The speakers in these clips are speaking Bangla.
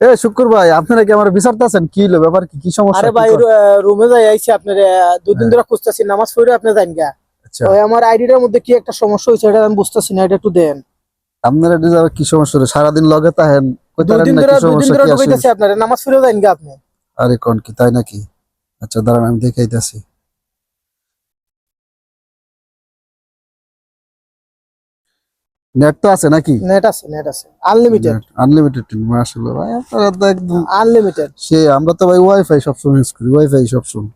এ শুক্র ভাই আপনারা কি আমার বিচারতেছেন কি হলো ব্যাপার কি? কি সমস্যা? আরে ভাই রুমে যাই আইছি আপনার দুদিন হ্যাঁ। ধরে খুঁজতেছি নামাজ পড়ে আপনি যান গা। আচ্ছা। ওই আমার আইডিটার মধ্যে কি একটা সমস্যা হয়েছে এটা আমি বুঝতেছি না এটা একটু দেন। আপনারা এটা যাবে কি সমস্যা হলো? সারাদিন লগে তাহেন দুদিন ধরে দুদিন সমস্যা ধরে কি আসলে ঢুকাইতেছি আপনার নামাজ পড়ে যান গা আপনি। আরে কোন কি তাই নাকি? আচ্ছা দাঁড়ান আমি দেখাইতেছি। নেট তো আছে নাকি? নেট আছে নেট আছে। আনলিমিটেড আনলিমিটেড মাশাআল্লাহ ভাই আপনারা তো একদম আনলিমিটেড সে আমরা তো ভাই ওয়াইফাই সবসময় ইউজ করি ওয়াইফাই সবসময়।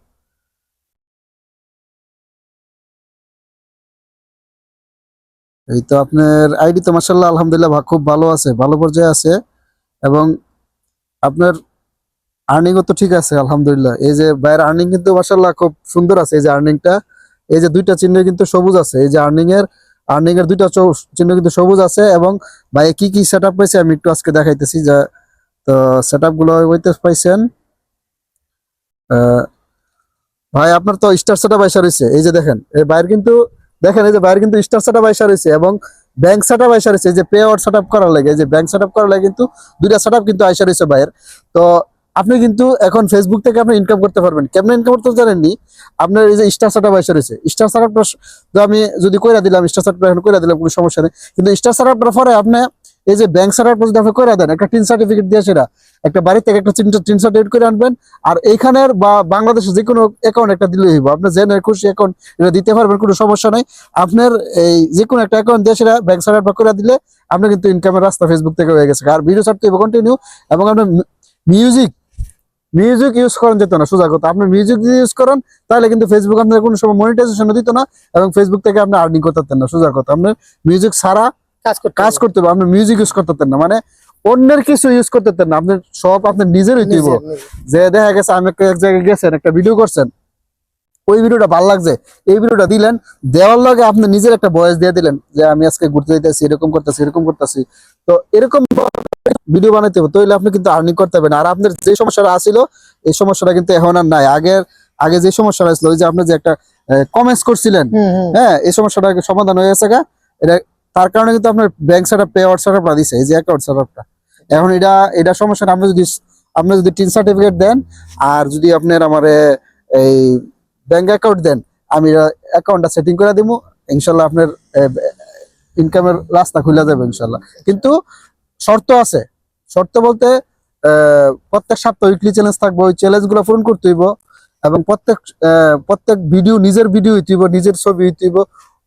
এই তো আপনার আইডি তো মাসাল্লাহ আলহামদুলিল্লাহ খুব ভালো আছে ভালো পর্যায়ে আছে। এবং আপনার আর্নিংও তো ঠিক আছে আলহামদুলিল্লাহ। এই যে বাইরের আর্নিং কিন্তু মাসাল্লাহ খুব সুন্দর আছে এই যে আর্নিংটা এই যে দুইটা চিহ্ন কিন্তু সবুজ আছে এই যে আর্নিং এর আর্নিং এর দুইটা চিহ্ন কিন্তু সবুজ আছে এবং ভাই কি কি সেট আপ পাইছে আমি একটু আজকে দেখাইতেছি যে, তো সেট আপগুলো হইতে পাইছেন ভাই আপনার তো স্টার সেট আপ আইসা রয়েছে এই যে দেখেন, এই বাইরে কিন্তু, দেখেন এই যে বাইরে কিন্তু স্টার সেট আপ আইসা রয়েছে এবং ব্যাংক সেট আপ আইসা রয়েছে এই যে পে আউট সেট আপ করার লাগে, এই যে ব্যাংক সেট আপ করার লাগে কিন্তু দুইটা সেট আপ কিন্তু আইসা রয়েছে বাইরের তো আপনি কিন্তু এখন ফেসবুক থেকে আপনি ইনকাম করতে পারবেন। কেমন ইনকাম করতে জানেননি? আপনার এই যে স্টার সেট আপ আইসা রয়েছে স্টার সেট আপটা আমি যদি কইরা দিলাম স্টার সেট আপ এখন কইরা দিলাম, কোনো সমস্যা নেই। কিন্তু স্টার সেট আপটার পরে আপনি এই যে ব্যাংক সেট আপ যদি আপনি কইরা দেন, একটা টিন সার্টিফিকেট দিয়ে সেটা, একটা বাড়ি থেকে একটা টিন সার্টিফিকেট করে আনবেন, আর এইখানের বা বাংলাদেশের যে কোনো অ্যাকাউন্ট একটা দিলে হইব। আপনি যে খুশি অ্যাকাউন্ট এটা দিতে পারবেন, কোনো সমস্যা নাই। আপনার এই যে কোনো একটা অ্যাকাউন্ট দিয়ে সেটা ব্যাংক সার্টিফিকেট করে দিলে, আপনি কিন্তু ইনকামের রাস্তা ফেসবুক থেকে হয়ে গেছে। আর ভিডিও ছাড়তে হবে কন্টিনিউ এবং আপনার মিউজিক মিউজিক ইউজ করেন যেত না সোজা কথা। আপনি মিউজিক যদি ইউজ করেন তাহলে কিন্তু ফেসবুক আপনার কোনো সময় মনিটাইজেশন দিত না এবং ফেসবুক থেকে আপনি আর্নিং করতে পারতেন না সোজা কথা। আপনি মিউজিক ছাড়া কাজ করতে হবে। আপনি মিউজিক ইউজ করতে পারতেন না। মানে অন্যের কিছু ইউজ করতে পারতেন না আপনি সব আপনার নিজের হইতে। যে দেখা গেছে আমি একটা এক জায়গায় গেছেন একটা ভিডিও করছেন ওই ভিডিওটা ভালো লাগছে এই ভিডিওটা দিলেন দেওয়ার লগে আপনি নিজের একটা বয়স দিয়ে দিলেন যে আমি আজকে ঘুরতে যেতেছি এরকম করতেছি এরকম করতেছি। তো এরকম ভিডিও বানাইতে হবে তাহলে আপনি কিন্তু আর্নিং করতে পারবেন। আর আপনার যে সমস্যাটা আসিল এই সমস্যাটা কিন্তু এখন আর নাই। আগের আগে যে সমস্যাটা আসলো ওই যে আপনি যে একটা কমেন্টস করছিলেন। হ্যাঁ এই সমস্যাটা সমাধান হয়ে গেছে গা। এটা তার কারণে কিন্তু আপনার bank set up pay out set আপটা দিছে এই যে অ্যাকাউন্ট সেট আপটা এখন এটা এটা সমস্যা আপনি যদি আপনি যদি টিন সার্টিফিকেট দেন আর যদি আপনার আমার এই ব্যাংক অ্যাকাউন্ট দেন আমি অ্যাকাউন্টটা সেটিং করে দিব ইনশাল্লাহ আপনার ইনকামের রাস্তা খুলে যাবে ইনশাল্লাহ। কিন্তু শর্ত আছে শর্ত বলতে প্রত্যেক সপ্তাহ উইকলি চ্যালেঞ্জ থাকবে ওই চ্যালেঞ্জগুলো পূরণ করতে হইব এবং প্রত্যেক প্রত্যেক ভিডিও নিজের ভিডিও হইতে হইব নিজের ছবি হইতে হইব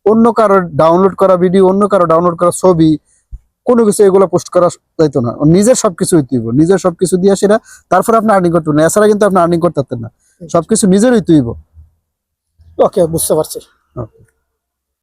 অন্য কারও ডাউনলোড করা ভিডিও অন্য কারও ডাউনলোড করা ছবি কোনো কিছু এগুলো পোস্ট করা যাইতো না। নিজের সবকিছু হইতে হইব নিজের সবকিছু দিয়ে সেটা তারপরে আপনি আর্নিং করতে না এছাড়া কিন্তু আপনি আর্নিং করতে না। সবকিছু নিজের হইতে হইব। ওকে বুঝতে পারছি Okay.